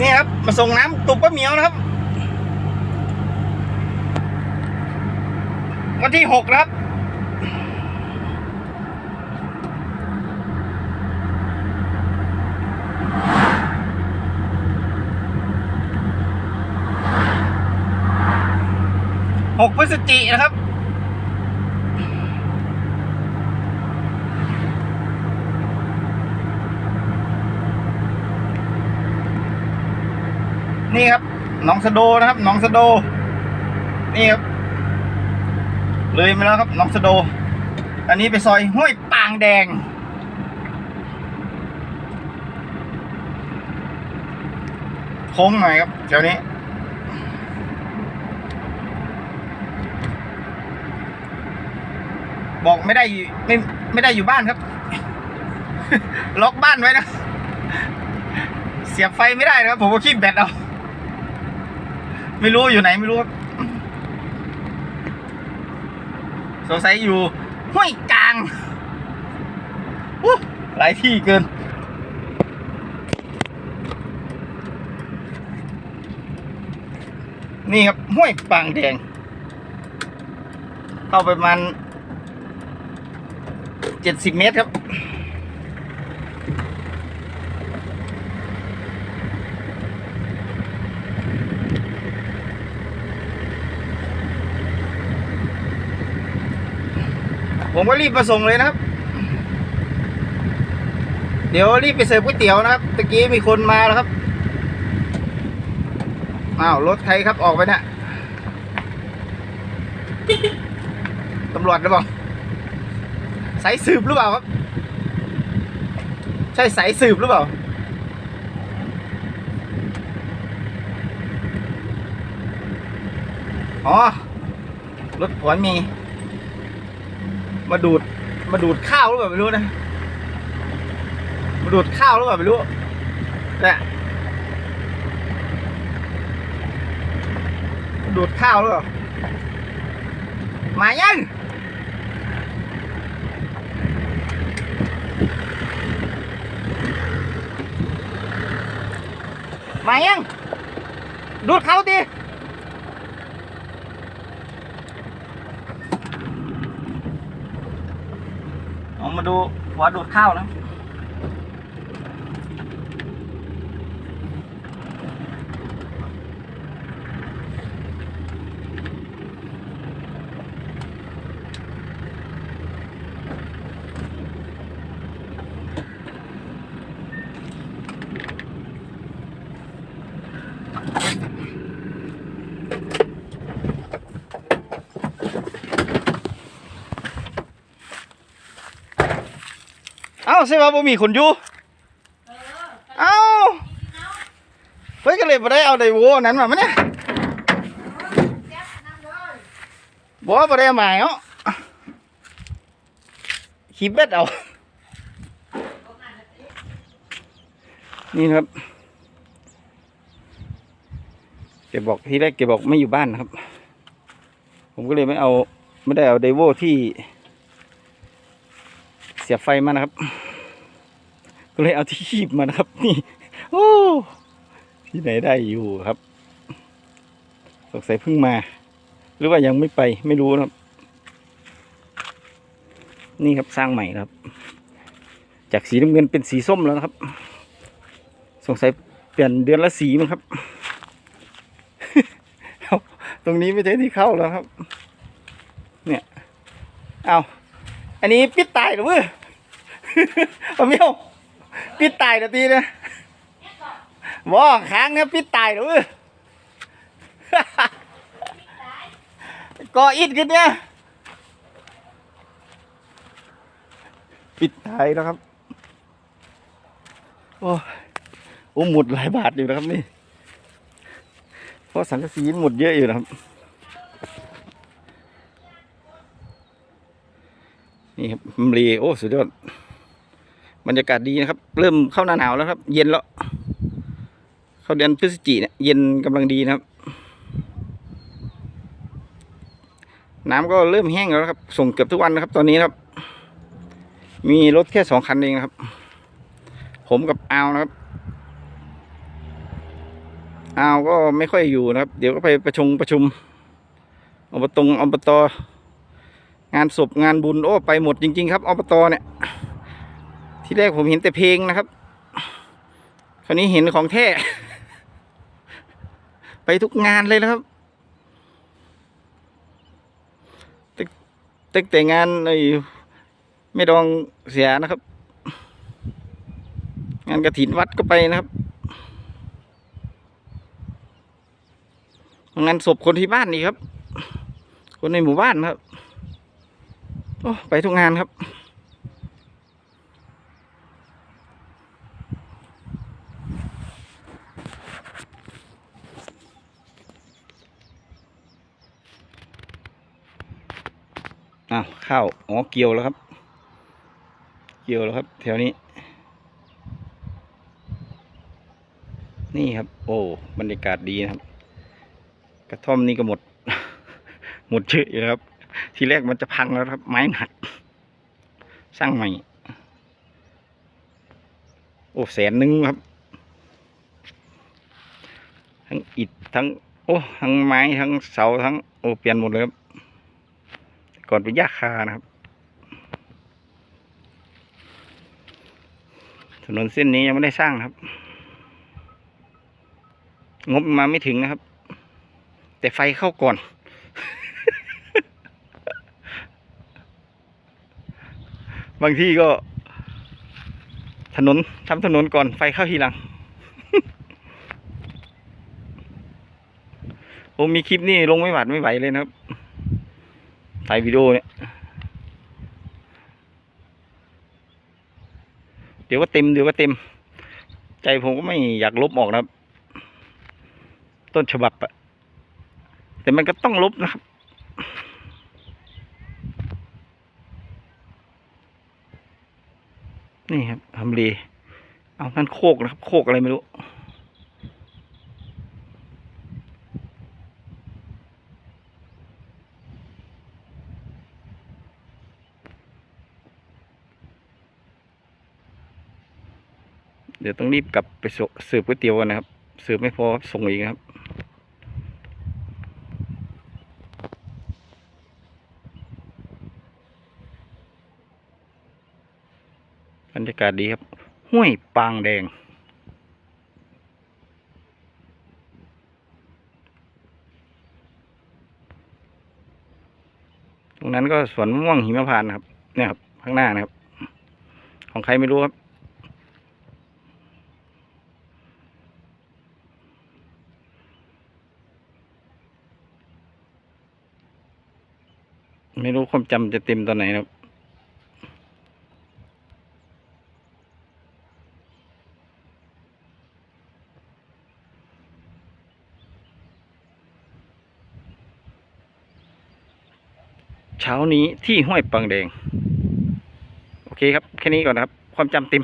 นี่ครับ มาส่งน้ำตุบป้าเหมียวนะครับ วันที่หกครับ หกพฤศจินะครับ นี่ครับหนองสะโดนะครับหนองสะโด นี่ครับ เลยมาแล้วครับหนองสะโด อันนี้ไปซอยห้วยปางแดง โค้งหน่อยครับแถวนี้บอกไม่ได้ไม่ไม่ได้อยู่บ้านครับ ล็อกบ้านไว้นะ เสียบไฟไม่ได้นะครับ ผมก็คีบแบตเอา ไม่รู้อยู่ไหนไม่รู้สงสัยอยู่ห้วยกลางอู้หลายที่เกิน นี่ครับห้วยปางแดง เข้าไปประมาณเจ็ดสิบเมตรครับ ผมก็รีบมาส่งเลยนะครับ เดี๋ยวรีบไปเสิร์ฟก๋วยเตี๋ยวนะครับตะกี้มีคนมาแล้วครับอ้าวรถใครครับออกไปเนี่ยตำรวจหรือเปล่าสายสืบหรือเปล่าครับ ใช่สายสืบหรือเปล่าอ๋อรถขวนมี มาดูดมาดูดข้าวหรือเปล่าไม่รู้นะมาดูดข้าวหรือเปล่าไม่รู้เนี่ยมาดูดข้าวหรือเปล่ามายังมายังดูดเขาดิ เอามาดูหัวดูดข้าวนะ เอ้าใช่ป่ะบ่มีคนอยู่เอ้าเฮ้ยก็เลยบ่ได้เอาไดโวนั้นมามั้ยเนี่ยบ่บ่ได้มาเนาะขีบเบ็ดเอา นี่ครับแกบอกที่แรกแกบอกไม่อยู่บ้านนะครับ ผมก็เลยไม่เอา ไม่ได้เอาไดโวที่ เสียไฟมานะครับ ก็เลยเอาที่คีบมานะครับ นี่ โอ้ ที่ไหนได้อยู่ครับสงสัยเพิ่งมา หรือว่ายังไม่ไปไม่รู้นะครับ นี่ครับสร้างใหม่ครับ จากสีน้ำเงินเป็นสีส้มแล้วนะครับ สงสัยเปลี่ยนเดือนละสีมั้งครับตรงนี้ไม่ใช่ที่เข้าแล้วครับ เนี่ย เอา อันนี้ปิดตายหรือเว้ยเอาเมียวปิดตายนาตีนะบ่ค้างเนี่ยปิดตายหรือเว้ยก่ออิดขึ้นเนี่ยปิดตายแล้วครับ โอ้โอ้หมดหลายบาทอยู่นะครับนี่เพราะสังกะสีหมดเยอะอยู่นะครับ นี่ครับมรีโอ้สุดยอดบรรยากาศดีนะครับ เริ่มเข้าหน้าหนาวแล้วครับ เย็นแล้ว เข้าเดือนพฤศจิเนี่ยเย็นกำลังดีนะครับ น้ำก็เริ่มแห้งแล้วครับ ส่งเกือบทุกวันนะครับ ตอนนี้นครับ มีรถแค่สองคันเองนะครับ ผมกับอาวนะครับอาวก็ไม่ค่อยอยู่นะครับ เดี๋ยวก็ไปประชุมประชุมอบตงอบต งานศพงานบุญโอ้ไปหมดจริง ๆ ครับอบตเนี่ย ที่แรกผมเห็นแต่เพลงนะครับ คราวนี้เห็นของแท้ ไปทุกงานเลยนะครับตึกตึกแต่งานไอ้ไม่ดองเสียนะครับ งานกระถินวัดก็ไปนะครับงานศพคนที่บ้านนี่ครับ คนในหมู่บ้านครับ อ้ไปทุกงานครับ อ้าว ข้าว อ๋อ เกี่ยวแล้วครับ เกี่ยวแล้วครับ แถวนี้ นี่ครับ โอ้ บรรยากาศดีนะครับ กระท่อมนี่ก็หมด หมดชื่ออยู่แล้วครับ ทีแรกมันจะพังแล้วครับ ไม้หนัก สร้างใหม่ โอ้แสนหนึ่งครับ ทั้งอิฐทั้ง โอ้ทั้งไม้ทั้งเสาทั้ง โอ้เปลี่ยนหมดเลยครับ ก่อนเป็นยาคานะครับ ถนนเส้นนี้ยังไม่ได้สร้างครับ งบมาไม่ถึงนะครับ แต่ไฟเข้าก่อน บางที่ก็ถนนทำถนนก่อนไฟเข้าทีหลังโอ้มีคลิปนี่ลงไม่หวาดไม่ไหวเลยนะครับถ่ายวิดีโอเนี่ย เดี๋ยวก็เต็ม เดี๋ยวก็เต็ม ใจผมก็ไม่อยากลบออกนะครับ ต้นฉบับอะแต่มันก็ต้องลบนะครับ นี่ครับทำเลเอานั่นโคกนะครับ โคกอะไรไม่รู้ เดี๋ยวต้องรีบกลับไปสืบก๋วยเตี๋ยวกันนะครับสืบไม่พอส่งอีกครับ บ รยากาศดีครับ ห้วยปางแดง ตรงนั้นก็สวนม่วงหิมพานต์ครับ เนี่ยครับ ข้างหน้านะครับ ของใครไม่รู้ครับไม่รู้ความจำจะเต็มตอนไหนครับ ช้านี้ที่ห้วยปังแดง โอเคครับ แค่นี้ก่อนนะครับ ความจำเต็ม